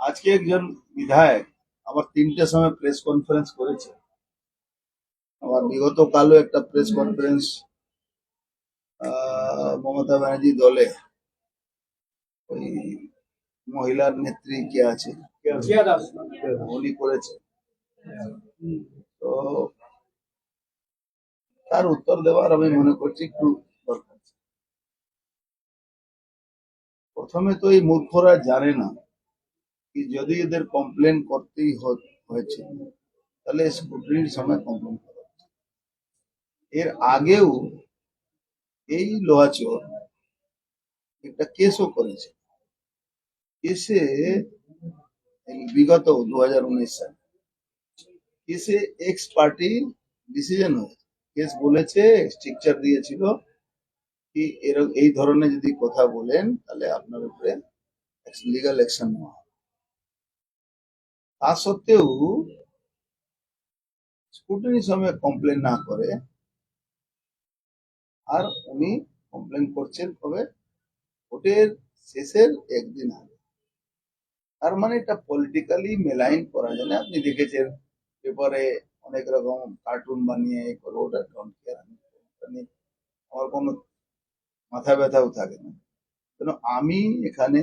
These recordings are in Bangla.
আজকে একজন বিধায়ক আবার তিনটে সময় প্রেস কনফারেন্স করেছে। আবার বিগত কালও একটা প্রেস কনফারেন্স মমতা ব্যানার্জি দলে। ওই মহিলার নেত্রী কে আছে? উনি করেছে। তো তার উত্তর দেওয়ার আমি মনে করছি একটু দরকার। প্রথমে তো এই মূর্খরা জানে না। যদি এদের কমপ্লেন করতেই হয়েছে, তাহলে স্কুটিনির সময় কমপ্লেন করা। এর আগেও এই লোহাচোর একটা কেসও করেছে। কেসে বিগত দু হাজার উনিশ সালে কেসে এক্স পার্টি ডিসিশন হয়েছে। কেস বলেছে স্ট্রিকচার দিয়েছিল কি এরকম এই ধরনের যদি কথা বলেন, তাহলে আপনার উপরে লিগাল অ্যাকশন নেওয়া তা সত্ত্বেও স্কুটিনির সময় কমপ্লেন না করে, আর উনি কমপ্লেন করছেন কবে? ভোটের শেষের একদিন আগে। তার মানে এটা পলিটিক্যালি মেলাইন করা যায় না। আপনি দেখেছেন পেপারে অনেক রকম কার্টুন বানিয়ে করে, ওটা ডোন্ট কেয়ার আমার কোনো মাথা ব্যথাও থাকে না। কেন? আমি এখানে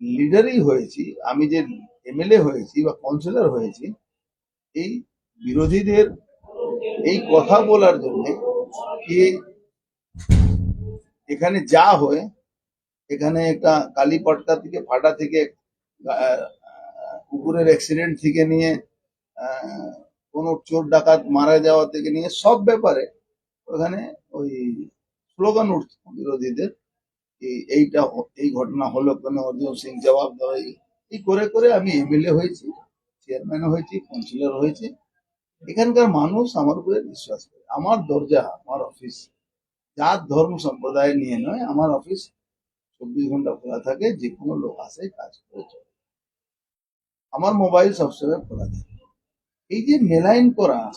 লিডারই হয়েছি। আমি যে এমএলএ হয়েছি বা কাউন্সিলর হয়েছি, এই বিরোধীদের এই কথা বলার জন্য কি এখানে যা হয়, এখানে একটা কালীপটকা থেকে ফাটা থেকে কুকুরের অ্যাক্সিডেন্ট থেকে নিয়ে কোনো চোর ডাকাত মারা যাওয়া থেকে নিয়ে সব ব্যাপারে ওখানে ওই স্লোগান উঠত বিরোধীদের, এই এইটা, এই ঘটনা হলো কেন? অর্জুন সিং জবাব দেওয়া এই- করে করে আমি এমএলএ হয়েছি চেয়ারম্যান হয়েছি কাউন্সিলর হয়েছি। এখানকার মানুষ আমার উপরে বিশ্বাস করে। আমার দরজা, আমার অফিস জাত ধর্ম সম্প্রদায় নিয়ে নয়, আমার অফিস চব্বিশ ঘণ্টা খোলা থাকে যে কোনো লোক আসে কাজ করে চলে। আমার মোবাইল সবসময় খোলা থাকে। এই যে মেলাইন করা,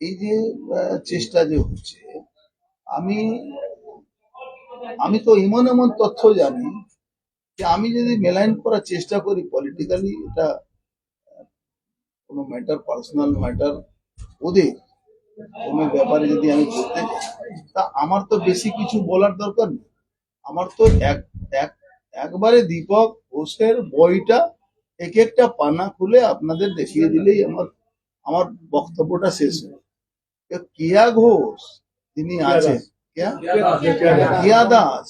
এই যে চেষ্টা যে হচ্ছে, আমি আমি তো এমন এমন তথ্য জানি যে আমি যদি মেলাইন করার চেষ্টা করি পলিটিক্যালি এটা কোনো ম্যাটার পার্সোনাল ম্যাটার ওদের কোনো ব্যাপারে যদি আমি বলতে তা আমার তো বেশি কিছু বলার দরকার নেই। আমার তো এক এক একবারে দীপক ঘোষের বইটা এক একটা পানা খুলে আপনাদের দেখিয়ে দিলেই আমার আমার বক্তব্যটা শেষ হয় কেয়া ঘোষ তিনি আছেন কেয়া? কিয়া দাস।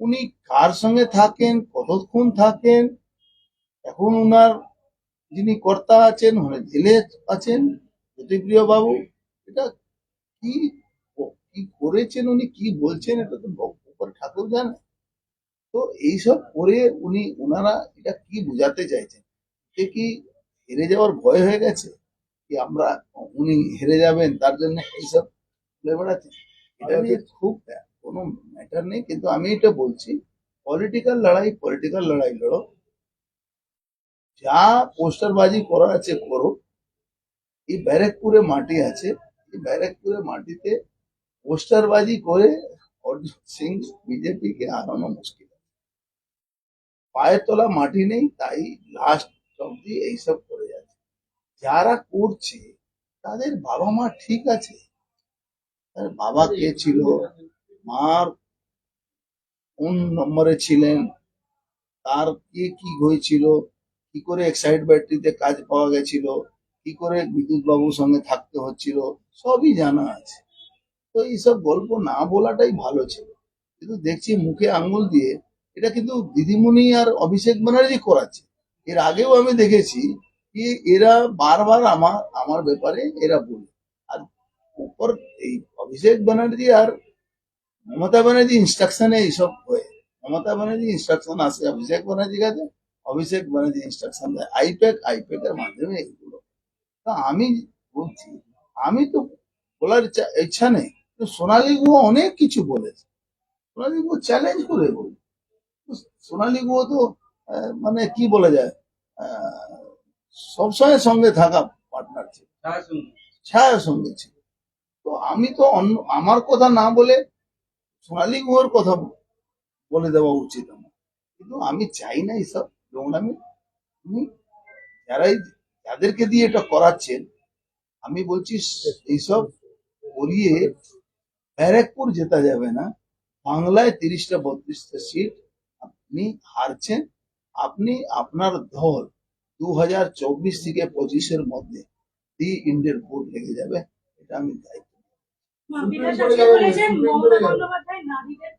উনি কার সঙ্গে থাকেন কতক্ষণ থাকেন? এখন উনার যিনি কর্তা আছেন উনি জেলে আছেন জ্যোতিপ্রিয় বাবু এটা কি কি করেছেন উনি কি বলছেন এটা তো ভগবান ঠাকুর জানে। তো এইসব করে উনি ওনারা এটা কি বোঝাতে চাইছেন? সে কি হেরে যাওয়ার ভয় হয়ে গেছে? কি আমরা উনি হেরে যাবেন তার জন্য এইসব বেড়াচ্ছেন? এটা খুব কোনো ম্যাটার নেই, কিন্তু আমি এটা বলছি পলিটিক্যাল লড়াই পলিটিক্যাল লড়াই লড়ো। যা পোস্টার বাজি করার আছে করো। এই ব্যারেকপুরে মাটি আছে, এই ব্যারেকপুরে মাটিতে পোস্টার বাজি করে অর্জুন সিং বিজেপিকে হারানো মুশকিল। পায়ের তলা মাটি নেই, তাই লাস্ট অব্দি এইসব করে যাচ্ছে। যারা করছে, তাদের বাবা মা ঠিক আছে। তার বাবা কে ছিল? মার কোন নম্বরে ছিলেন? তার কে কি হয়েছিল? কি করে এক্সাইড ব্যাটারিতে কাজ পাওয়া গেছিল? কি করে বিদ্যুৎ বাবুর সঙ্গে থাকতে হচ্ছিল? সবই জানা আছে। তো এইসব গল্প না বলাটাই ভালো ছিল। কিন্তু দেখছি মুখে আঙ্গুল দিয়ে এটা কিন্তু দিদিমণি আর অভিষেক ব্যানার্জি করাচ্ছে। এর আগেও আমি দেখেছি কি এরা বারবার আমার আমার ব্যাপারে এরা বলে। আর উপর এই অভিষেক ব্যানার্জি আর মমতা ব্যানার্জি ইনস্ট্রাকশনে এইসব হয়ে মমতা ব্যানার্জি ইনস্ট্রাকশন আসে অভিষেক ব্যানার্জি কাছে? অভিষেক ব্যানার্জি ইনস্ট্রাকশন দেয়। আইপ্যাক আইপ্যাক এর মাধ্যমে এগুলো তা আমি বলছি আমি তো বলার ইচ্ছা- নেই। সোনালী গুহ অনেক কিছু বলেছে। সোনালী গুহ চ্যালেঞ্জ করে বলে সোনালী গুহ তো মানে কি বলা যায় সবসময় সঙ্গে থাকা পার্টনার ছিল। ছায়ার সঙ্গে ছিল। তো আমি তো অন্য আমার কথা না বলে সোনালী গুহর কথা বলে দেওয়া উচিত আমার। কিন্তু আমি চাই না এইসব নোংরামি উনি যারাই যাদেরকে দিয়ে এটা করাচ্ছেন, আমি বলছি, এইসব করিয়ে ব্যারাকপুর জেতা যাবে না। বাংলায় তিরিশটা, বত্রিশটা সিট আপনি হারছেন। আপনি আপনার দল দু হাজার চব্বিশ থেকে পঁচিশের মধ্যে দি ইন্ডিয়ার ভোট লেগে যাবে, এটা আমি দায়িত্ব। বিকাশ আজকে বলেছেন মমতা বন্দ্যোপাধ্যায় নারীদের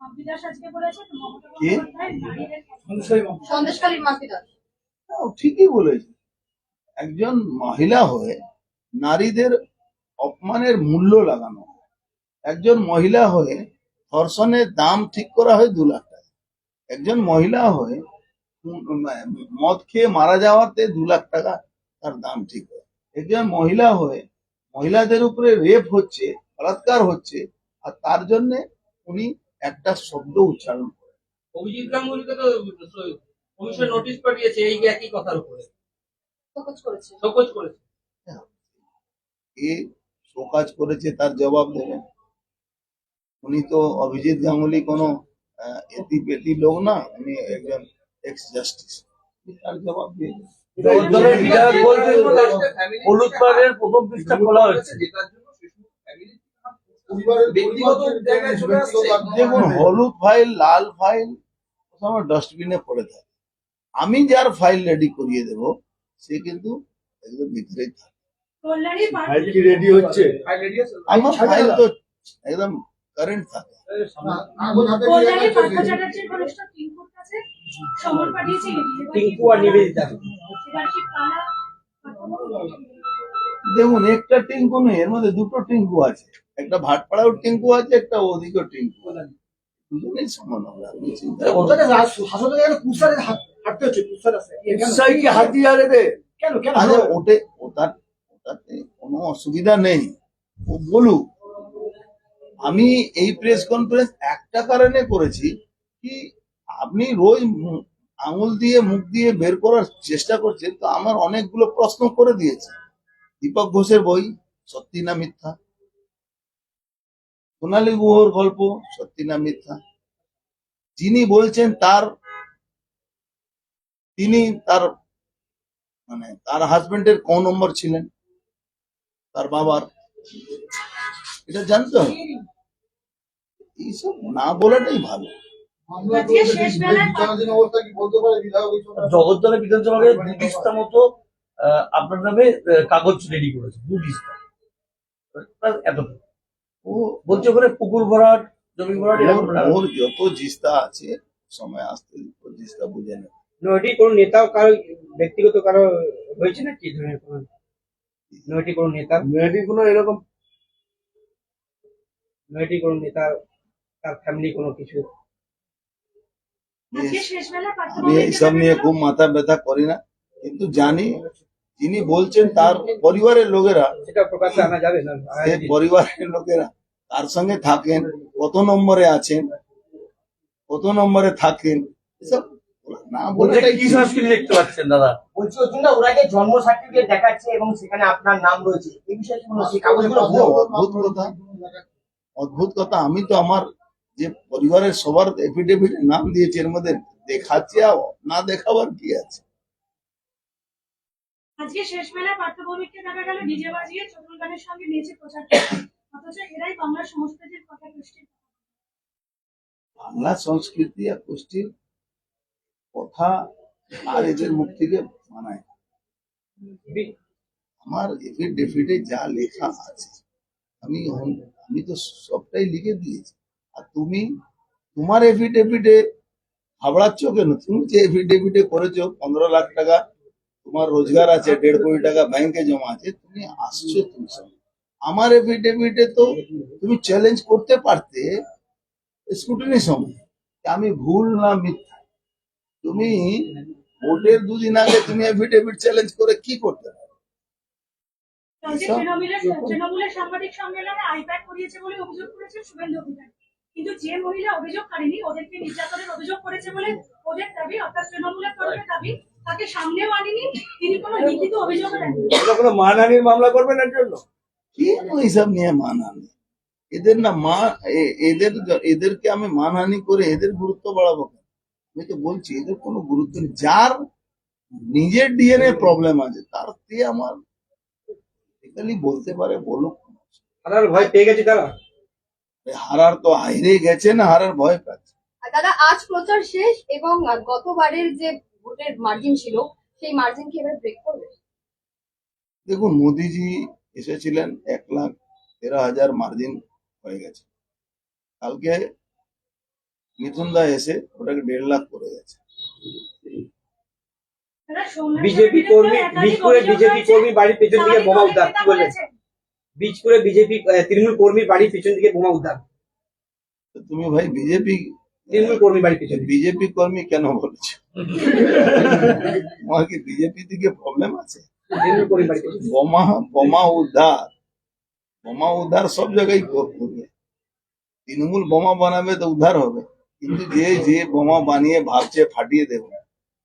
বিকাশ আজকে বলেছেন মমতা বন্দ্যোপাধ্যায় নারীদের সন্দেশকালীর মাসিদা হ্যাঁ, ঠিকই বলেছে। একজন মহিলা হয়ে নারীদের অপমানের মূল্য লাগানো একজন মহিলা হয়ে ধর্ষণের দাম ঠিক করা হয় দু লাখ টাকা। একজন মহিলা হয়ে উম, মদ খেয়ে মারা যাওয়াতে দু লাখ টাকা তার দাম ঠিক হয়। একজন মহিলা হয়ে মহিলাদের উপরে রেপ হচ্ছে বলাৎকার হচ্ছে আর তার জন্য উনি একটা শব্দ উচ্চারণ করেন। অভিজিৎ গাঙ্গুলিকে তো কমিশন নোটিশ পাঠিয়েছে এই একই কথার উপরে। শোকজ করেছে। কে শোকাজ করেছে তার জবাব দেবেন? উনি তো অভিজিৎ গাঙ্গুলি কোনো আহ, এতি পেতি লোক না উনি একজন এক্স জাস্টিস তার জবাব দিয়ে দেবেন। বিধায়ক বলছেন হলুদ পাড়ের প্রথম পৃষ্ঠা খোলা দেখুন হলুদ ফাইল লাল ফাইল সব ডাস্টবিনে পড়ে থাকে। আমি যার ফাইল রেডি করিয়ে দেব সে কিন্তু একদম ভিতরেই থাকে। ফাইল কি রেডি হচ্ছে? ফাইল রেডি আছে? আমার ফাইল তো একদম কারেন্ট থাকে। টিঙ্কু আর নিবেদিতা। দেখুন একটা টিঙ্কু নেই এর মধ্যে দুটো টিঙ্কু আছে। একটা ভাটপাড়াও টিঙ্কু আছে একটা ওদিকেও টিঙ্কু দুজনেই সমান হবে আপনি চিন্তা ওটে ওটার ওটাতে কোনো অসুবিধা নেই। ও বলুক আমি এই প্রেস কনফারেন্স একটা কারণে করেছি কি আপনি রোজ আঙুল দিয়ে, মুখ দিয়ে বের করার চেষ্টা করছেন, তো আমার অনেকগুলো প্রশ্ন করে দিয়েছে। দীপক ঘোষের বই, সত্যি না মিথ্যা? সোনালী গুহর গল্প, সত্যি না মিথ্যা? যিনি বলছেন তার, তিনি তার মানে তার হাজবেন্ডের কোন নম্বর ছিলেন? তার বাবার? এটা জানতে হবে। এইসব না বলাটাই ভালো। জগদ্দলের বিধানসভাকে দু পৃষ্ঠা মতো আহ, আপনার নামে আহ, কাগজ রেডি করেছে দু ব্যাস এতটুকু। ও বলছে ওখানে পুকুর ভরাট জমি ভরাট ওর- যত জিস্তা আছে সময় আসতে জিস্তা বুঝে নেবে। নয়টি কোন নেতাও কারও ব্যক্তিগত কারও হয়েছে না কি ধরনের কোন? নয়টি কোন নেতা? মেয়েটি কোনো এরকম নয়টি কোন নেতা তার ফ্যামিলি কোনো কিছু আজকে শেষ বেলা পার্থ আমি এইসব নিয়ে খুব মাথা ব্যথা করি না। কিন্তু জানি যিনি বলছেন তার পরিবারের লোকেরা সেটা প্রকাশ্যে আনা যাবে না। সে পরিবারের লোকেরা তার সঙ্গে থাকেন কত নম্বরে আছেন কত নম্বরে থাকেন এসব না বলে কি সংস্কৃতি দেখতে পাচ্ছেন দাদা? বলছি অর্জুন না ওরা যে জন্ম সার্টিফিকেট দেখাচ্ছে এবং সেখানে আপনার নাম রয়েছে এই বিষয়ে কি বলছি কাগজগুলো অদ্ভুত কথা। অদ্ভুত কথা। আমি তো আমার যে পরিবারের সবার এফিডেভিটে নাম দিয়েছে এর মধ্যে দেখাচ্ছি না দেখাবার কি আছে? আজকে শেষ দেখা গেল ডিজে বাজিয়ে চতুর গানের সঙ্গে নিয়েছে প্রচার অথচ এরাই বাংলার সংস্কৃতির কথা কৃষ্টি বাংলা সংস্কৃতি আর গোষ্ঠীর কথা আর এদের মুখ থেকে মানায় আমার এফিডেভিটে যা লেখা আছে আমি আমি তো সবটাই লিখে দিয়েছি। আর তুমি তোমার এফিডেভিটে হাবড়াচ্ছ কেন? তুমি যে এফিডেভিটে করেছ পনেরো লাখ টাকা তোমার রোজগার আছে দেড় কোটি টাকা ব্যাংকে জমা আছে তুমি আসছো তুমি আমার এফিডেভিটে তো তুমি চ্যালেঞ্জ করতে পারতে স্কুটিনি সময় আমি ভুল না মিথ্যা? তুমি ভোটের দুদিন আগে তুমি এফিডেভিট চ্যালেঞ্জ করে কি করতে পারো? তৃণমূলের তৃণমূলের সাংবাদিক সম্মেলনে আইপ্যাড করিয়েছে বলে অভিযোগ করেছে শুভেন্দু অধিকারী। কিন্তু যে মহিলা অভিযোগ করেনি ওদেরকে নির্যাতনের অভিযোগ করেছে বলে ওদের দাবি অর্থাৎ তৃণমূলের তরফে দাবি তাকে সামনেও আনিনি তিনি কোনো লিখিত অভিযোগ দেননি কোনো মানহানির মামলা করবেন এর জন্য? কি এইসব নিয়ে মানা নেই এদের না মা এদের এদেরকে আমি মানহানি করে এদের গুরুত্ব বাড়াবো কেন? আমি তো বলছি এদের কোনো গুরুত্ব নেই। যার নিজের ডিএনএ প্রবলেম আছে তার তে আমার বলতে পারে বলুক। হারার ভয় পেয়ে গেছে তারা? হারার তো হাইরে গেছে না হারার ভয় পাচ্ছে। দাদা আজ প্রচার শেষ এবং গতবারের যে ভোটের মার্জিন ছিল সেই মার্জিন কি এবার ব্রেক করবে? দেখুন মোদিজি এসেছিলেন এক লাখ তেরো হাজার মার্জিন হয়ে গেছে। কালকে মিথুন দা এসে ওটাকে দেড় লাখ করে গেছে। বিজেপি কর্মী বীজপুরে বিজেপি কর্মী বাড়ির পেছন থেকে রয়েছে। বোমা উদ্ধার কি বলেছেন, বীজপুরে বিজেপি তৃণমূল কর্মীর বাড়ির পিছন থেকে বোমা উদ্ধার তো তুমি ভাই বিজেপি তৃণমূল কর্মীর বাড়ির পেছনে বিজেপি কর্মী কেন বলছো তোমার কি বিজেপি থেকে প্রবলেম আছে তৃণমূল বাড়ির বোমা বোমা উদ্ধার বোমা উদ্ধার সব জায়গায় করবে তৃণমূল বোমা বানাবে তো উদ্ধার হবে কিন্তু যে যে বোমা বানিয়ে ভাবছে ফাটিয়ে দেবে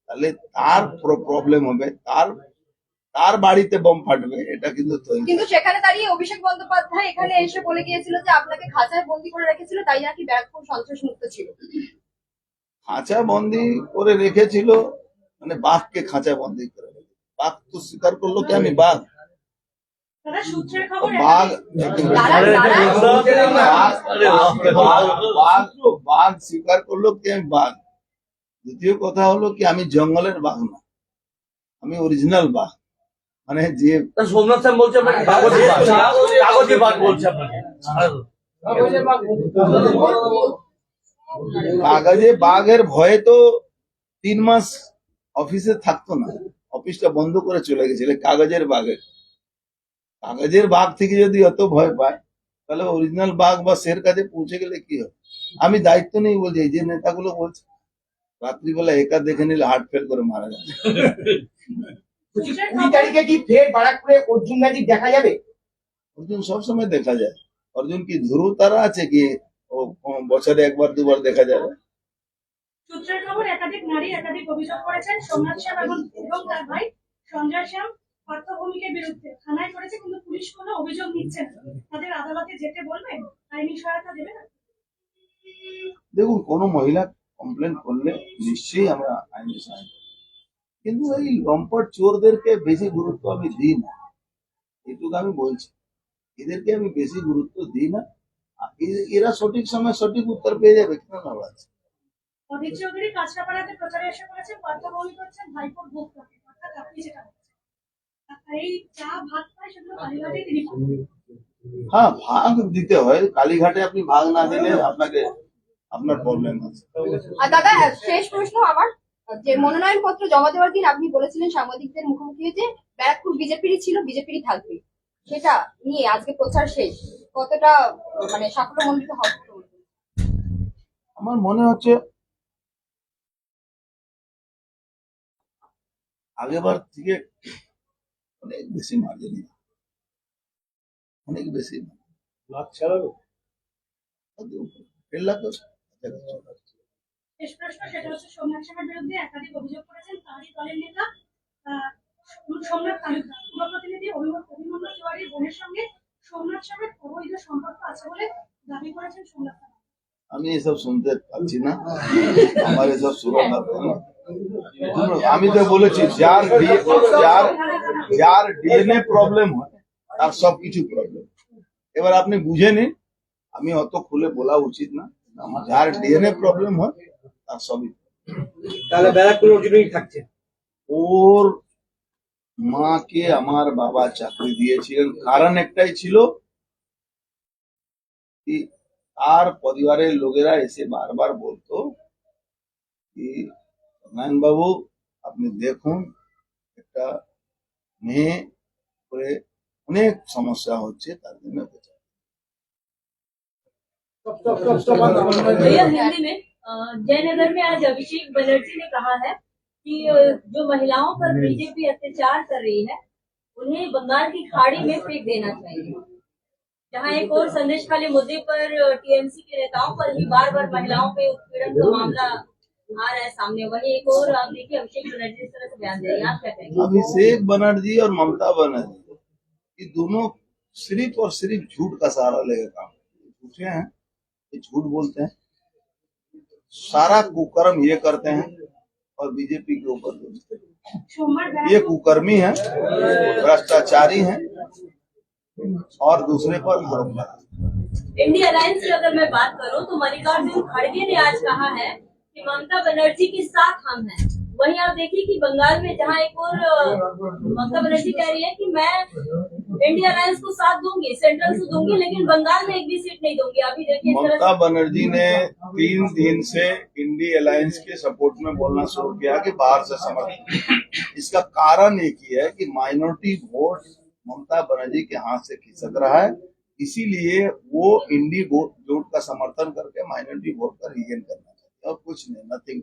তাহলে তার প্রবলেম হবে তার তার বাড়িতে বোম ফাটবে এটা কিন্তু কিন্তু সেখানে দাঁড়িয়ে অভিষেক বন্দ্যোপাধ্যায় এখানে এসে বলে গিয়েছিল যে আপনাকে খাঁচায় বন্দি করে রেখেছিল তাই নাকি ব্যারাকপুর সন্ত্রাস মুক্ত ছিল। খাঁচা বন্দি করে রেখেছিল মানে বাঘকে খাঁচা বন্দি করে বাঘ তো স্বীকার করল কি আমি? বাঘ। দাদা বাঘ দাঁড়ান, দাঁড়ান। বাঘ বাঘ- বাঘ বাঘ স্বীকার করল কি আমি? বাঘ। দ্বিতীয় কথা হলো কি আমি জঙ্গলের বাঘ না আমি অরিজিনাল বাঘ। মানে যে সোমনাথ স্যার বলছে আপনাকে কাগজে বাঘ কাগজে বাঘ বলছে আপনাকে। কাগজে বাঘের ভয়ে তো তিন মাস অফিসে থাকতো না। অফিসটা বন্ধ করে চলে গেছিল কাগজের বাঘের কাগজের বাঘ থেকে যদি অত ভয় পায় তাহলে অরিজিনাল বাঘ বা শের কাছে পৌঁছে গেলে কি হবে? আমি দায়িত্ব নেই বলছি এই যে নেতাগুলো বলছে রাত্রিবেলা একা দেখে নিলে হার্ট ফেল করে মারা যাবে। কুড়ি তারিখে কি ফের বারাকপুরে অর্জুন দেখা যাবে? অর্জুন সবসময় দেখা যায়। অর্জুন কি ধ্রুব তারা আছে কি? ও বছরে একবার দুবার দেখা যাবে? সূত্রের খবর একাধিক নারী একাধিক অভিযোগ করেছেন। সোমনাথ শ্যাম এবং এবং তার ভাই সঞ্জয় শ্যাম বিরুদ্ধে থানায় করেছে কিন্তু পুলিশ কোনো অভিযোগ নিচ্ছে না। তাদের আদালতে যেতে বলবেন? আইনি সহায়তা দেবে না? দেখুন কোনো মহিলা কমপ্লেন করলে নিশ্চয়ই আমরা আইনি সহায়তা। কিন্তু এই লম্পট চোরদেরকে বেশি গুরুত্ব আমি দিই না। এটুকু আমি বলছি। এদেরকে আমি বেশি গুরুত্ব দিই না। এরা সঠিক সময় সঠিক উত্তর পেয়ে যাবে কেন না আছে। হ্যাঁ ভাগ দিতে হয়। কালীঘাটে আপনি ভাগ না দিলে আপনাকে আপনার প্রবলেম আছে। দাদা শেষ প্রশ্ন আমার যে মনোনয়ন পত্র জমা দেওয়ার দিন আপনি বলেছিলেন সাংবাদিকদের মুখোমুখি যে ব্যারাকপুর বিজেপিরই ছিল বিজেপিরই থাকবে। সেটা নিয়ে আজকে প্রচার শেষ। কতটা মানে সাফল্যমণ্ডিত হবে? আমার মনে হচ্ছে আগেবার থেকে অনেক বেশি মার্জিন অনেক বেশি। লাখ ছাড়াবে? দেড় লাখ শেষ প্রশ্ন সেটা হচ্ছে সোমনাথ শ্যামের বিরুদ্ধে একাধিক অভিযোগ করেছেন তারই দলের নেতা সোমনাথ তালুকদার পুর অভিমন্যু অভিমন্যু তিওয়ারির বোনের সঙ্গে সোমনাথ শ্যামের অবৈধ সম্পর্ক আছে বলে দাবি করেছেন সোমনাথ আমি এসব শুনতে পাচ্ছি না। আমার এসব আমি তো বলেছি যার যার যার ডিএনএ প্রবলেম হয় তার সবকিছু প্রবলেম এবার আপনি বুঝে নিন আমি অত খুলে বলা উচিত না। আমার যার ডিএনএ প্রবলেম হয় সবই তাহলে ব্যারাকপুর অর্জুনই থাকছে ওর মাকে আমার বাবা চাকরি দিয়েছিলেন কারণ একটাই ছিল তার পরিবারের লোকেরা এসে বারবার বলতো নারায়ণ বাবু আপনি দেখুন একটা মেয়ে করে অনেক সমস্যা হচ্ছে তার জন্য जयनगर में आज अभिषेक बनर्जी ने कहा है कि जो महिलाओं पर बीजेपी अत्याचार कर रही है उन्हें बंगाल की खाड़ी में अच्छा। फेंक देना चाहिए। जहाँ एक और संदेश वाले मुद्दे पर टीएमसी के नेताओं पर ही बार बार महिलाओं पे उत्पीड़न का मामला आ रहा है सामने। वही एक और आप देखिए अभिषेक बनर्जी इस तरह से बयान दे रहे हैं आप क्या कहेंगे? अभिषेक बनर्जी और ममता बनर्जी ये दोनों सिर्फ़ और सिर्फ़ झूठ का सहारा लेकर काम झूठे हैं ये झूठ बोलते हैं। सारा कुकर्म ये करते हैं और बीजेपी के ऊपर तो ये कुकर्मी है, भ्रष्टाचारी है और दूसरे पर आरोप लगा इंडिया अलायंस की अगर मैं बात करूँ तो मल्लिकार्जुन खड़गे ने आज कहा है कि ममता बनर्जी के साथ हम हैं। वहीं आप देखिए कि बंगाल में जहाँ एक और ममता बनर्जी कह रही है कि मैं इंडिया अलायंस को साथ दूँगी सेंट्रल से दूँगी लेकिन बंगाल में एक भी सीट नहीं दूँगी अभी देखिए ममता बनर्जी ने तीन दिन से इंडी अलायंस के सपोर्ट में बोलना शुरू किया कि बाहर से समर्थन इसका कारण एक ही है कि माइनॉरिटी वोट ममता बनर्जी के हाथ से खिसक रहा है इसीलिए वो इंडी वोट का समर्थन करके माइनॉरिटी वोट का रीगेन करना चाहते हैं और कुछ नहीं नथिंग